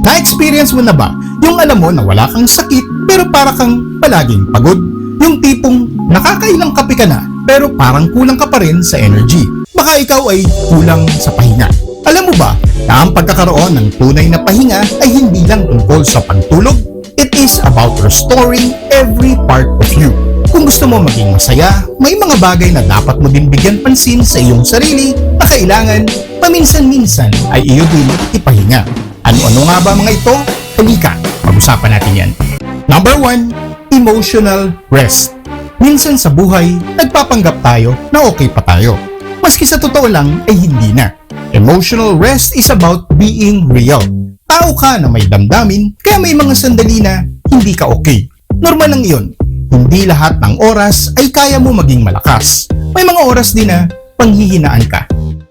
Na-experience mo na ba yung alam mo na wala kang sakit pero para kang palaging pagod? Yung tipong nakakailang kape ka na pero parang kulang ka pa rin sa energy. Baka ikaw ay kulang sa pahinga. Alam mo ba na ang pagkakaroon ng tunay na pahinga ay hindi lang tungkol sa pagtulog? It is about restoring every part of you. Kung gusto mo maging masaya, may mga bagay na dapat mo din bigyan pansin sa iyong sarili na kailangan paminsan-minsan ay iyo din ipahinga. Ano-ano nga ba mga ito? Halika, pag-usapan natin yan. Number 1, emotional rest. Minsan sa buhay, nagpapanggap tayo na okay pa tayo. Maski sa totoo lang ay hindi na. Emotional rest is about being real. Tao ka na may damdamin, kaya may mga sandali na hindi ka okay. Normal lang iyon. Hindi lahat ng oras ay kaya mo maging malakas. May mga oras din na panghihinaan ka.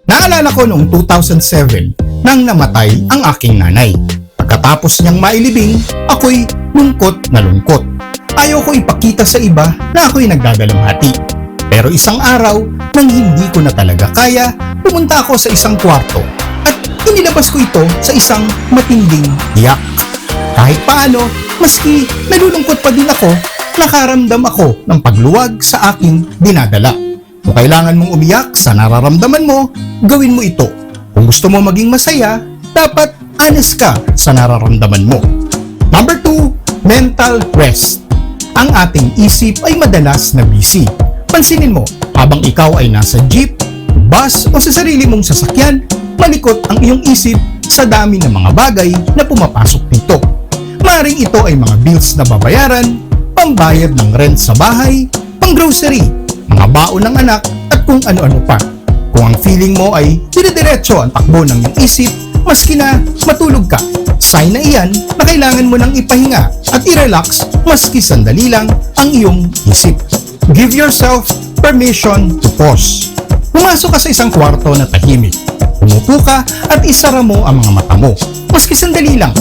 Naalala ko noong 2007 nang namatay ang aking nanay. Pagkatapos niyang mailibing, ako'y lungkot na lungkot. Ayaw ko ipakita sa iba na ako'y nagdadalamhati. Pero isang araw, nang hindi ko na talaga kaya, pumunta ako sa isang kwarto at inilabas ko ito sa isang matinding iyak. Kahit paano, maski nalulungkot pa din ako, nakaramdam ako ng pagluwag sa aking dinadala. Kung kailangan mong umiyak sa nararamdaman mo, gawin mo ito. Kung gusto mo maging masaya, dapat honest ka sa nararamdaman mo. Number 2, mental rest. Ang ating isip ay madalas na busy. Pansinin mo, habang ikaw ay nasa jeep, bus o sa sarili mong sasakyan, malikot ang iyong isip sa dami ng mga bagay na pumapasok dito. Maring ito ay mga bills na babayaran, pambayad ng rent sa bahay, pang-grocery, mga baon ng anak at kung ano-ano pa. Kung ang feeling mo ay dire-diretso ang takbo ng iyong isip, maski na matulog ka, sign na iyan na kailangan mo nang ipahinga at i-relax maski sandali lang ang iyong isip. Give yourself permission to pause. Pumasok ka sa isang kwarto na tahimik. Umupo ka at isara mo ang mga mata mo. Maski sandali lang.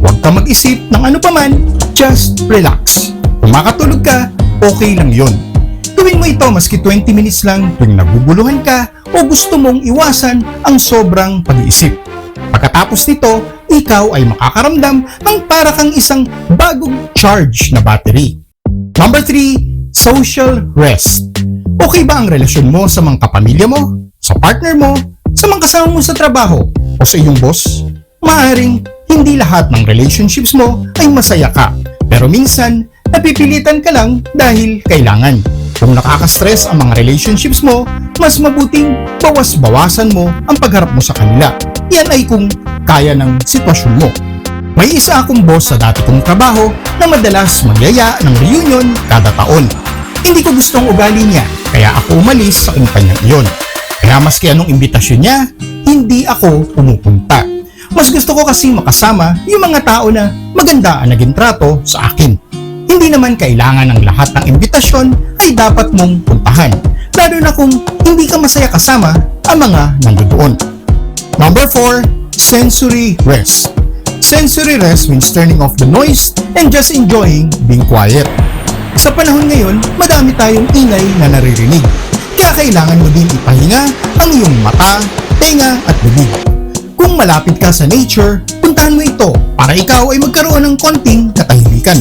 Huwag ka mag-isip ng ano paman, just relax. Kung makatulog ka, okay lang yon. Gawin mo ito maski 20 minutes lang tuwing naguguluhan ka o gusto mong iwasan ang sobrang pag-iisip. Pagkatapos nito, ikaw ay makakaramdam ng para kang isang bagong charge na battery. Number 3, social rest. Okay ba ang relasyon mo sa mga kapamilya mo, sa partner mo, sa mga kasama mo sa trabaho, o sa iyong boss? Maaring hindi lahat ng relationships mo ay masaya ka, pero minsan napipilitan ka lang dahil kailangan. Kung nakaka-stress ang mga relationships mo, mas mabuting bawas-bawasan mo ang pagharap mo sa kanila. Yan ay kung kaya ng sitwasyon mo. May isa akong boss sa dati kong trabaho na madalas magyaya ng reunion kada taon. Hindi ko gusto ang ugali niya, kaya ako umalis sa kumpanyang iyon. Kaya maski anong imbitasyon niya, hindi ako pumupunta. Mas gusto ko kasi makasama yung mga tao na maganda ang naging trato sa akin. Hindi naman kailangan ng lahat ng imbitasyon ay dapat mong puntahan, lalo na kung hindi ka masaya kasama ang mga nandoon. Number 4, sensory rest. Sensory rest means turning off the noise and just enjoying being quiet. Sa panahon ngayon, madami tayong ingay na naririnig. Kaya kailangan mo din ipahinga ang iyong mata, tenga at bibig. Kung malapit ka sa nature, puntahan mo ito para ikaw ay magkaroon ng konting katahimikan.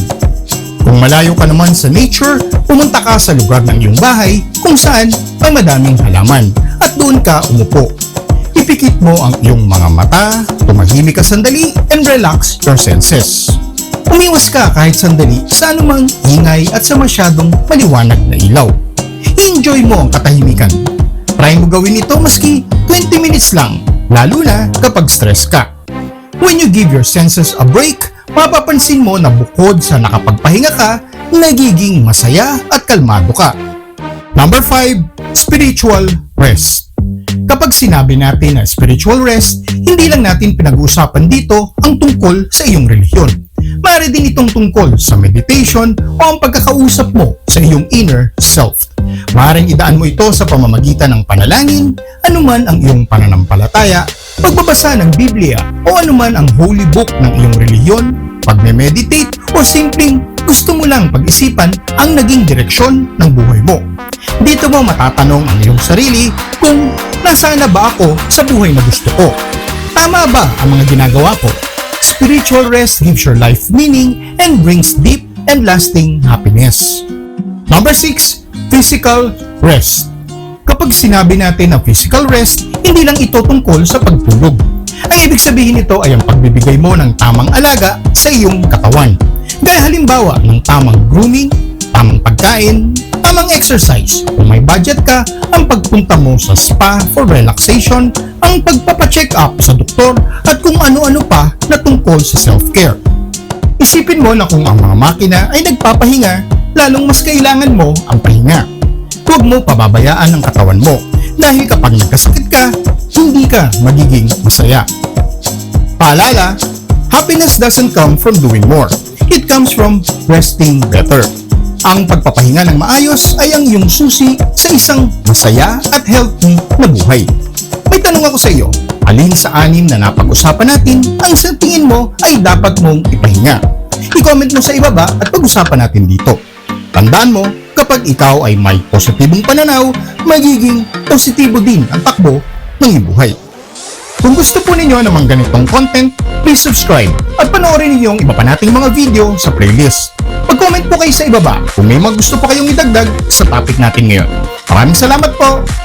Malayo ka naman sa nature, pumunta ka sa lugar ng iyong bahay kung saan may madaming halaman at doon ka umupo. Ipikit mo ang iyong mga mata, tumahimik ka sandali, and relax your senses. Umiwas ka kahit sandali sa anumang ingay at sa masyadong maliwanag na ilaw. I-enjoy mo ang katahimikan. Try mo gawin ito maski 20 minutes lang, lalo na kapag stress ka. When you give your senses a break, mapapansin mo na bukod sa nakapagpahinga ka, nagiging masaya at kalmado ka. Number 5, spiritual rest. Kapag sinabi natin na spiritual rest, hindi lang natin pinag-uusapan dito ang tungkol sa iyong relihiyon. Maaari din itong tungkol sa meditation o ang pagkakausap mo sa iyong inner self. Maaaring idaan mo ito sa pamamagitan ng panalangin, anuman ang iyong pananampalataya, pagbabasa ng Biblia o anuman ang holy book ng iyong relihiyon, pagme-meditate o simpleng gusto mo lang pag-isipan ang naging direksyon ng buhay mo. Dito mo matatanong ang iyong sarili kung nasaan na ba ako sa buhay na gusto ko. Tama ba ang mga ginagawa ko? Spiritual rest gives your life meaning and brings deep and lasting happiness. Number 6, physical rest. Kapag sinabi natin na physical rest, hindi lang ito tungkol sa pagtulog. Ang ibig sabihin nito ay ang pagbibigay mo ng tamang alaga sa iyong katawan. Gaya halimbawa ng tamang grooming, tamang pagkain, tamang exercise. Kung may budget ka, ang pagpunta mo sa spa for relaxation, ang pagpapacheck up sa doktor, at kung ano-ano pa na tungkol sa self-care. Isipin mo na kung ang mga makina ay nagpapahinga, lalong mas kailangan mo ang pahinga. Huwag mo pababayaan ang katawan mo dahil kapag nagkasakit ka, hindi ka magiging masaya. Paalala, happiness doesn't come from doing more. It comes from resting better. Ang pagpapahinga ng maayos ay ang iyong susi sa isang masaya at healthy na buhay. May tanong ako sa iyo, alin sa anim na napag-usapan natin ang sa tingin mo ay dapat mong ipahinga? I-comment mo sa ibaba at pag-usapan natin dito. Tandaan mo, kapag ikaw ay may positibong pananaw, magiging positibo din ang takbo ng buhay. Kung gusto po ninyo ng mga ganitong content, please subscribe at panoorin ninyo ang iba pa nating mga video sa playlist. Mag-comment po kayo sa ibaba kung may mga gusto pa kayong idagdag sa topic natin ngayon. Maraming salamat po!